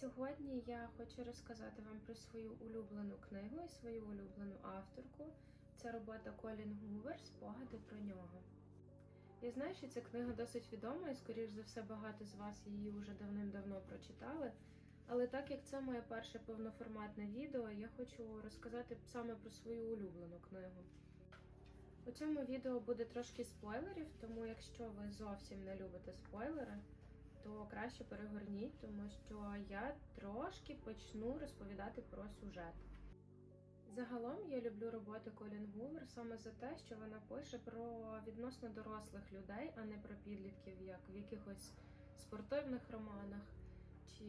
Сьогодні я хочу розказати вам про свою улюблену книгу і свою улюблену авторку. Це робота Колін Гувер Спогади про нього. Я знаю, що ця книга досить відома, і, скоріш за все, багато з вас її вже давним-давно прочитали. Але так як це моє перше повноформатне відео, я хочу розказати саме про свою улюблену книгу. У цьому відео буде трошки спойлерів, тому якщо ви зовсім не любите спойлери, то краще перегорніть, тому що я трошки почну розповідати про сюжет. Загалом я люблю роботи Колін Гувер саме за те, що вона пише про відносно дорослих людей, а не про підлітків, як в якихось спортивних романах чи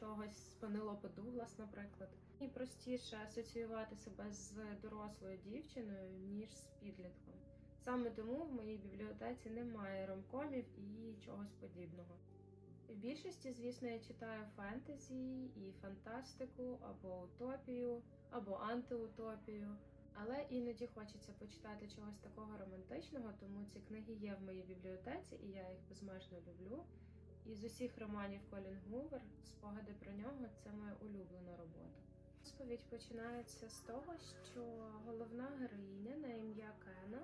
чогось з Пенелопи Дуглас, наприклад. І простіше асоціювати себе з дорослою дівчиною, ніж з підлітком. Саме тому в моїй бібліотеці немає ромкомів і чогось подібного. В більшості, звісно, я читаю фентезі і фантастику, або утопію, або антиутопію. Але іноді хочеться почитати чогось такого романтичного, тому ці книги є в моїй бібліотеці, і я їх безмежно люблю. І з усіх романів Колін Гувер спогади про нього це моя улюблена робота. Розповідь починається з того, що головна героїня на ім'я Кена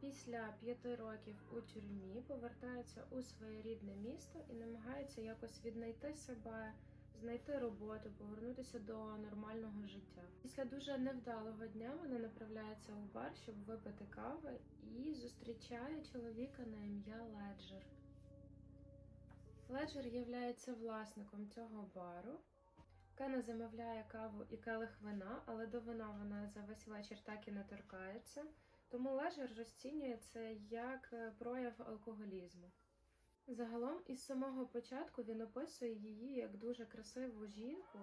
після п'яти років у тюрмі повертається у своє рідне місто і намагається якось віднайти себе, знайти роботу, повернутися до нормального життя. Після дуже невдалого дня вона направляється у бар, щоб випити кави, і зустрічає чоловіка на ім'я Леджер. Леджер є власником цього бару. Кена замовляє каву і келих вина, але до вина вона за весь вечір так і не торкається. Тому лежер розцінює це як е, прояв алкоголізму. Загалом, із самого початку він описує її як дуже красиву жінку,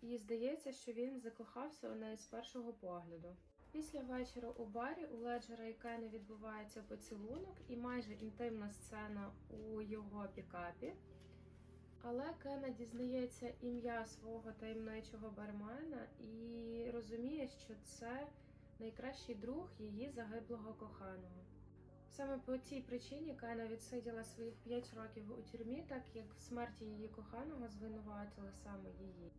і здається, що він закохався у неї з першого погляду. Після вечора у барі у Леджера і Кени відбувається поцілунок і майже інтимна сцена у його пікапі. Але Кена дізнається ім'я свого таємничого бармена і розуміє, що це найкращий друг її загиблого коханого. Саме по цій причині Кена відсиділа своїх 5 років у тюрмі, так як в смерті її коханого звинуватили саме її.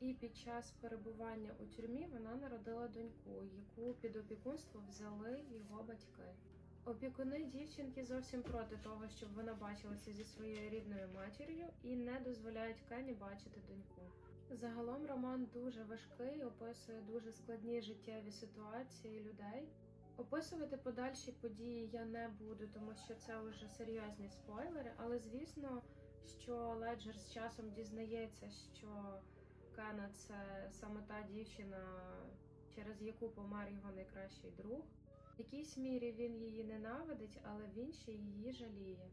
І під час перебування у тюрмі вона народила доньку, яку під опікунство взяли його батьки. Опікуни дівчинки зовсім проти того, щоб вона бачилася зі своєю рідною матір'ю і не дозволяють Кені бачити доньку. Загалом роман дуже важкий, описує дуже складні життєві ситуації людей. Описувати подальші події я не буду, тому що це вже серйозні спойлери. Але звісно, що Леджер з часом дізнається, що Кена це саме та дівчина, через яку помер його найкращий друг. В якійсь мірі він її ненавидить, але він ще її жаліє.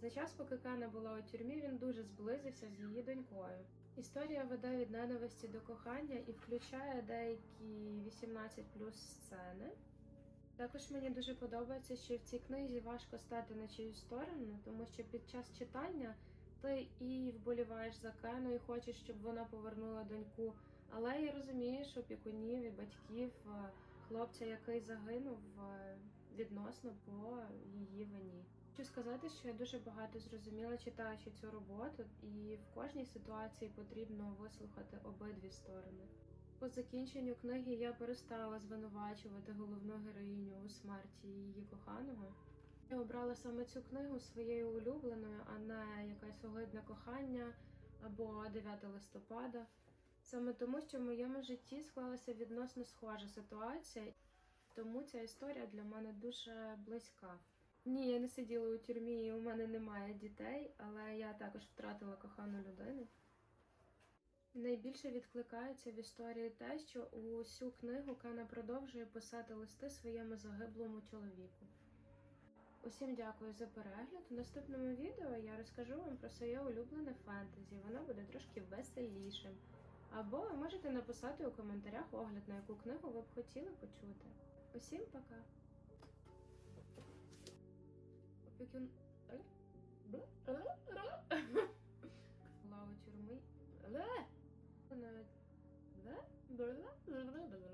За час, поки Кена була у тюрмі, він дуже зблизився з її донькою. Історія веде від ненависті до кохання і включає деякі 18 плюс сцени. Також мені дуже подобається, що в цій книзі важко стати на чиюсь сторону, тому що під час читання ти і вболіваєш за Кену, і хочеш, щоб вона повернула доньку. Але я розумію, що опікунів і батьків е, хлопця, який загинув е, відносно по її вині. Хочу сказати, що я дуже багато зрозуміла, читаючи цю роботу, і в кожній ситуації потрібно вислухати обидві сторони. По закінченню книги я перестала звинувачувати головну героїню у смерті її коханого. Я обрала саме цю книгу своєю улюбленою, а не якесь огидне кохання або 9 листопада. Саме тому, що в моєму житті склалася відносно схожа ситуація, тому ця історія для мене дуже близька. Ні, я не сиділа у тюрмі, і у мене немає дітей, але я також втратила кохану людину. Найбільше відкликається в історії те, що усю книгу Кена продовжує писати листи своєму загиблому чоловіку. Усім дякую за перегляд. У наступному відео я розкажу вам про своє улюблене фентезі. Воно буде трошки веселішим. Або ви можете написати у коментарях огляд, на яку книгу ви б хотіли почути. Усім пока! Опікун. Була у тюрми.